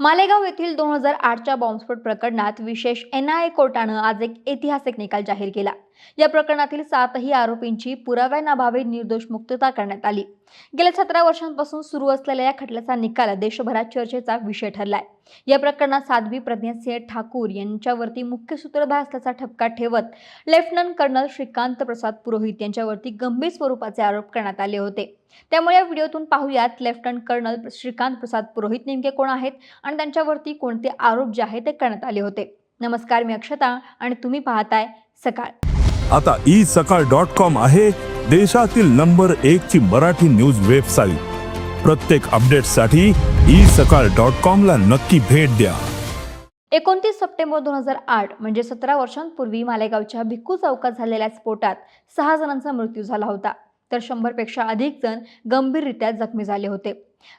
मालेगाव येथील दोन हजार आठच्या बॉम्बस्फोट प्रकरणात विशेष एनआयए कोर्टानं आज एक ऐतिहासिक निकाल जाहीर केला. या प्रकरणातील सातही आरोपींची पुराव्यांअभावी निर्दोष मुक्तता करण्यात आली. गेल्या सतरा वर्षांपासून सुरू असलेल्या या खटल्याचा निकाल देशभरात चर्चेचा विषय ठरलाय. या प्रकरणात साध्वी प्रज्ञासिंह ठाकूर यांच्यावरती मुख्य सूत्रधार असल्याचा ठपका ठेवत लेफ्टनंट कर्नल श्रीकांत प्रसाद पुरोहित यांच्यावरती गंभीर स्वरूपाचे आरोप करण्यात आले होते. त्यामुळे या व्हिडिओतून पाहूयात लेफ्टनंट कर्नल श्रीकांत प्रसाद पुरोहित नेमके कोण आहेत आणि त्यांच्यावरती कोणते आरोप जे आहेत ते करण्यात आले होते. नमस्कार मी अक्षता आणि तुम्ही पाहताय सकाळ. आता ई सकाळ डॉट कॉम आहे देशातील नंबर एक ची मराठी न्यूज वेबसाईट प्रत्येक अपडेटसाठी ई सकाळ डॉट कॉम ला नक्की भेट द्या. एकोणतीस सप्टेंबर दोन हजार आठ म्हणजे सतरा वर्षांपूर्वी मालेगावच्या भिक्खू चौकात झालेल्या स्फोटात सहा जणांचा मृत्यू झाला होता. तर शंभरपेक्षा अधिक जण गंभीररित्या जखमी झाले होते.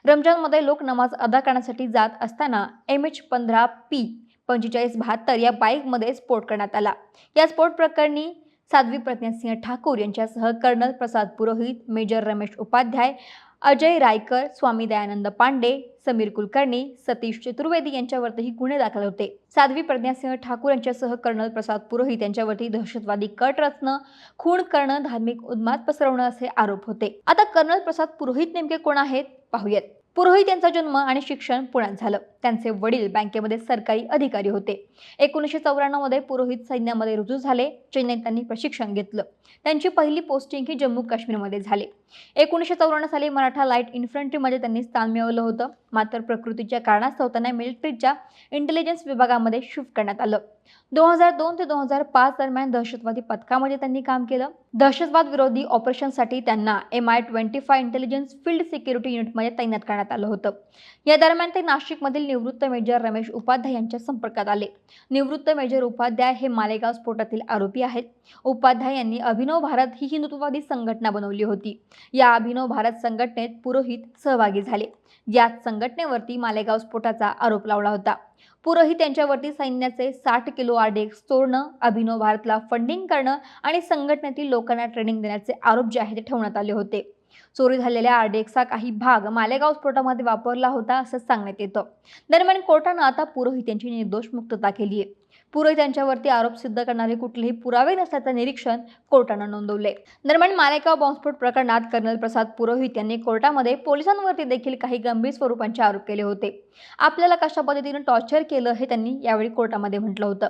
रमजानमध्ये लोक नमाज अदा करण्यासाठी जात असताना एम एच पंधरा पी पंचेचाळीस बहात्तर या बाईकमध्ये स्फोट करण्यात आला. या स्फोट प्रकरणी साध्वी प्रज्ञासिंह ठाकूर यांच्यासह कर्नल प्रसाद पुरोहित मेजर रमेश उपाध्याय अजय रायकर स्वामी दयानंद पांडे समीर कुलकर्णी सतीश चतुर्वेदी यांच्यावरतीही गुन्हे दाखल होते. साध्वी प्रज्ञासिंह ठाकूर यांच्यासह कर्नल प्रसाद पुरोहित यांच्यावरती दहशतवादी कट रचणं खून करणं धार्मिक उन्माद पसरवणं असे आरोप होते. आता कर्नल प्रसाद पुरोहित नेमके कोण आहेत? पाहूयात. पुरोहित यांचा जन्म आणि शिक्षण पुण्यात झालं. त्यांचे वडील बँकेमध्ये सरकारी अधिकारी होते. एकोणीसशे चौऱ्याण्णवमध्ये पुरोहित सैन्यामध्ये रुजू झाले. चेन्नईत त्यांनी प्रशिक्षण घेतलं. त्यांची पहिली पोस्टिंग ही जम्मू काश्मीरमध्ये झाली. एकोणीसशे चौऱ्याण्णव साली मराठा लाइट इन्फंट्रीमध्ये त्यांनी स्थान मिळवलं होतं. मात्र प्रकृतीच्या कारणास्तव त्यांना मिलिटरीच्या इंटेलिजन्स विभागामध्ये शिफ्ट करण्यात आलं. दोन हजार दोन ते दोन हजार पाच दरम्यान दहशतवादी पथकामध्ये त्यांनी काम केलं. दहशतवाद विरोधी ऑपरेशनसाठी त्यांना M I twenty five intelligence field security युनिटमध्ये तैनात करण्यात आलं होतं. या दरम्यान ते नाशिकमधील निवृत्त मेजर रमेश उपाध्याय यांच्या संपर्कात आले. निवृत्त मेजर उपाध्याय हे मालेगाव स्फोटातील आरोपी आहेत. उपाध्याय यांनी अभिनव भारत ही हिंदुत्ववादी संघटना बनवली होती. या अभिनव भारत संघटनेत पुरोहित सहभागी झाले. याच संघटनेवरती मालेगाव स्फोटाचा आरोप लावला होता. पुरोहित यांच्यावरती सैन्याचे साठ किलो आरडीएक्स चोरणं अभिनव भारतला फंडिंग करणं आणि संघटनेतील लोकांना ट्रेनिंग देण्याचे आरोप जे आहे ते ठेवण्यात आले होते. चोरी झालेल्या आरडीएक्सचा काही भाग मालेगाव स्फोटामध्ये वापरला होता असं सांगण्यात येतं. दरम्यान कोर्टानं आता पुरोहित यांची निर्दोष मुक्तता केली आहे. पुरोहित यांच्यावरती आरोप सिद्ध करणारे कुठलेही पुरावे नसल्याचं निरीक्षण कोर्टानं नोंदवले दरम्यान मालेगाव बॉम्बस्फोट प्रकरणात कर्नल प्रसाद पुरोहित यांनी कोर्टामध्ये पोलिसांवरती देखील काही गंभीर स्वरूपांचे आरोप केले होते. आपल्याला कशा पद्धतीनं टॉर्चर केलं हे त्यांनी यावेळी कोर्टामध्ये म्हटलं होतं.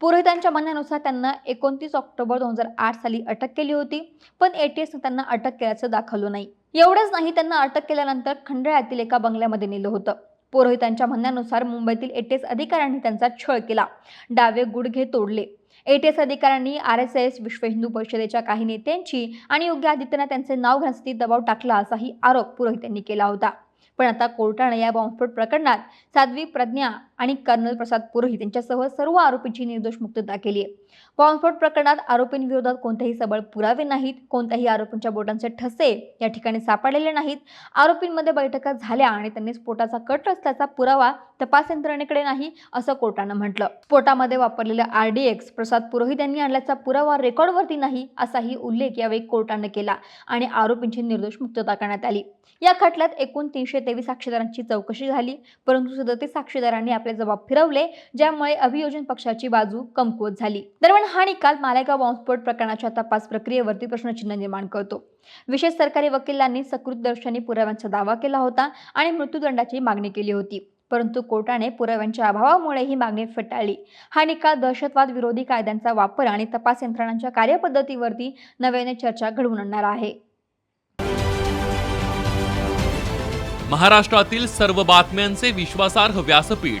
पुरोहितांच्या म्हणण्यानुसार त्यांना एकोणतीस ऑक्टोबर दोन हजार आठ साली अटक केली होती पण एटीएसनं त्यांना अटक केल्याचं दाखवलं नाही. एवढंच नाही त्यांना अटक केल्यानंतर खंडाळ्यातील एका बंगल्यामध्ये नेलं होतं. पुरोहितांच्या म्हणण्यानुसार मुंबईतील एटीएस अधिकाऱ्यांनी त्यांचा छळ केला. डावे गुडघे तोडले. एटीएस अधिकाऱ्यांनी आर एस एस विश्व हिंदू परिषदेच्या काही नेत्यांची आणि योग्य आदित्यनाथ त्यांचे नाव घेण्यासाठी दबाव टाकला असाही आरोप पुरोहितांनी केला होता. पण आता कोर्टाने या बॉम्बस्फोट प्रकरणात साध्वी प्रज्ञा आणि कर्नल प्रसाद पुरोहित यांच्यासह सर्व आरोपींची निर्दोष मुक्तता केली आहे बॉम्बस्फोट प्रकरणात आरोपींविरोधात कोणतेही सबळ पुरावे नाहीत कोणत्याही आरोपींच्या बोटांचे ठसे या ठिकाणी सापडलेले नाहीत. आरोपींमध्ये बैठका झाल्या आणि त्यांनी स्फोटाचा कट असल्याचा पुरावा तपास यंत्रणेकडे नाही असं कोर्टानं म्हटलं. स्फोटामध्ये वापरलेलं आरडीएक्स प्रसाद पुरोहित यांनी आणल्याचा पुरावा रेकॉर्डवरती नाही असाही उल्लेख यावेळी कोर्टानं केला आणि आरोपींची निर्दोष मुक्तता करण्यात आली. या खटल्यात एकूण तीनशे तेवीस साक्षीदारांची चौकशी झाली परंतु सदतीस साक्षीदारांनी आपल्या आपले जबाब फिरवले ज्यामुळे अभियोजन पक्षाची बाजू कमकुवत झाली. दरम्यान हा निकाल मालेगाव बॉम्बस्फोट प्रकरणाच्या तपास प्रक्रियेवरती प्रश्नचिन्ह निर्माण करतो. विशेष सरकारी वकिलांनी सकृतदर्शनी पुराव्यांचा दावा केला होता आणि मृत्यूदंडाची मागणी केली होती. परंतु कोर्टाने पुराव्यांच्या अभावामुळे ही मागणी फेटाळली. हा निकाल दहशतवाद विरोधी कायद्यांचा वापर आणि तपास यंत्रणांच्या कार्यपद्धतीवरती नव्याने चर्चा घडवून आणणार आहे. महाराष्ट्रातील सर्व बातम्यांचे विश्वासार्ह व्यासपीठ